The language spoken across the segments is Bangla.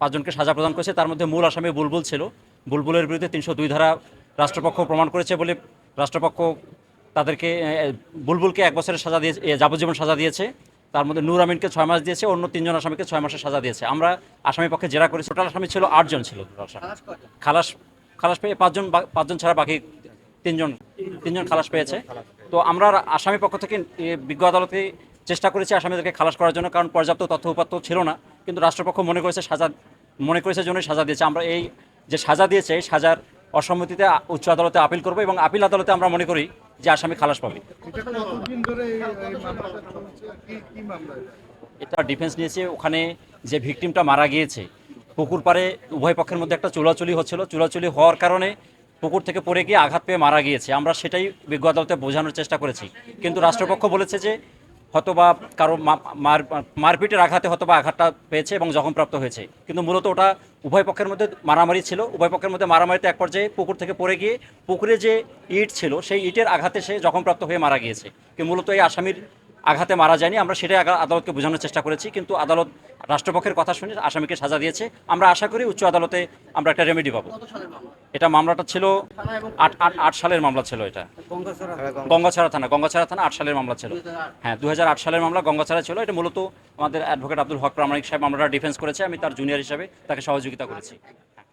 পাঁচজনকে সাজা প্রদান করেছে। তার মধ্যে মূল আসামি বুলবুল ছিল। বুলবুলের বিরুদ্ধে তিনশো দুই ধারা রাষ্ট্রপক্ষ প্রমাণ করেছে বলে রাষ্ট্রপক্ষ তাদেরকে বুলবুলকে এক বছরের সাজা দিয়ে যাবজ্জীবন সাজা দিয়েছে। তার মধ্যে নূর আমিনকে ছয় মাস দিয়েছে অন্য তিনজন আসামিকে ছয় মাসের সাজা দিয়েছে। আমরা আসামি পক্ষে জেরা করেছি। টোটাল আসামি ছিল আটজন ছিল। খালাস খালাস পেয়ে পাঁচজন পাঁচজন ছাড়া বাকি তিনজন তিনজন খালাস পেয়েছে। তো আমরা আসামি পক্ষ থেকে বিজ্ঞ আদালতে চেষ্টা করেছি আসামিদেরকে খালাস করার জন্য কারণ পর্যাপ্ত তথ্য উপাত্ত ছিল না। কিন্তু রাষ্ট্রপক্ষ মনে করেছে সাজা মনে করেছে জন্যই সাজা দিয়েছে। আমরা এই যে সাজা দিয়েছে এই সাজার অসম্মতিতে উচ্চ আদালতে আপিল করব এবং আপিল আদালতে আমরা মনে করি যে আসামি খালাস পাবে। এটা ডিফেন্স নিয়েছে ওখানে যে ভিকটিমটা মারা গিয়েছে পুকুর পাড়ে উভয় পক্ষের মধ্যে একটা চুলাচুলি হচ্ছিল। চুলাচুলি হওয়ার কারণে পুকুর থেকে পড়ে গিয়ে আঘাত পেয়ে মারা গিয়েছে। আমরা সেটাই বিজ্ঞ আদালতে বোঝানোর চেষ্টা করেছি। কিন্তু রাষ্ট্রপক্ষ বলেছে যে হয়তোবা কারও মা- মার, মারপিটের আঘাতে হয়তো বা আঘাতটা পেয়েছে এবং জখমপ্রাপ্ত হয়েছে। কিন্তু মূলত ওটা উভয় পক্ষের মধ্যে মারামারি ছিল। উভয় পক্ষের মধ্যে মারামারিতে এক পর্যায়ে পুকুর থেকে পড়ে গিয়ে পুকুরে যে ইট ছিল, সেই ইটের আঘাতে সে জখমপ্রাপ্ত হয়ে মারা গিয়েছে। কিন্তু মূলত এই আসামির আঘাতে মারা যায়নি। আমরা সেটাই আদালতকে বোঝানোর চেষ্টা করেছি। কিন্তু আদালত রাষ্ট্রপক্ষের কথা শুনে আসামিকে সাজা দিয়েছে। আমরা আশা করি উচ্চ আদালতে আমরা একটা রেমেডি পাবো। এটা মামলাটা ছিল আট আট আট সালের মামলা ছিল এটা। গঙ্গাছড়া থানা। গঙ্গাছড়া থানা আট সালের মামলা ছিল। হ্যাঁ দু হাজার আট সালের মামলা গঙ্গাছড়া ছিল। এটা মূলত আমাদের অ্যাডভোকেট আব্দুল হক প্রামাণিক সাহেব মামলাটা ডিফেন্স করেছে। আমি তার জুনিয়র হিসাবে তাকে সহযোগিতা করেছি। হ্যাঁ,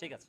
ঠিক আছে।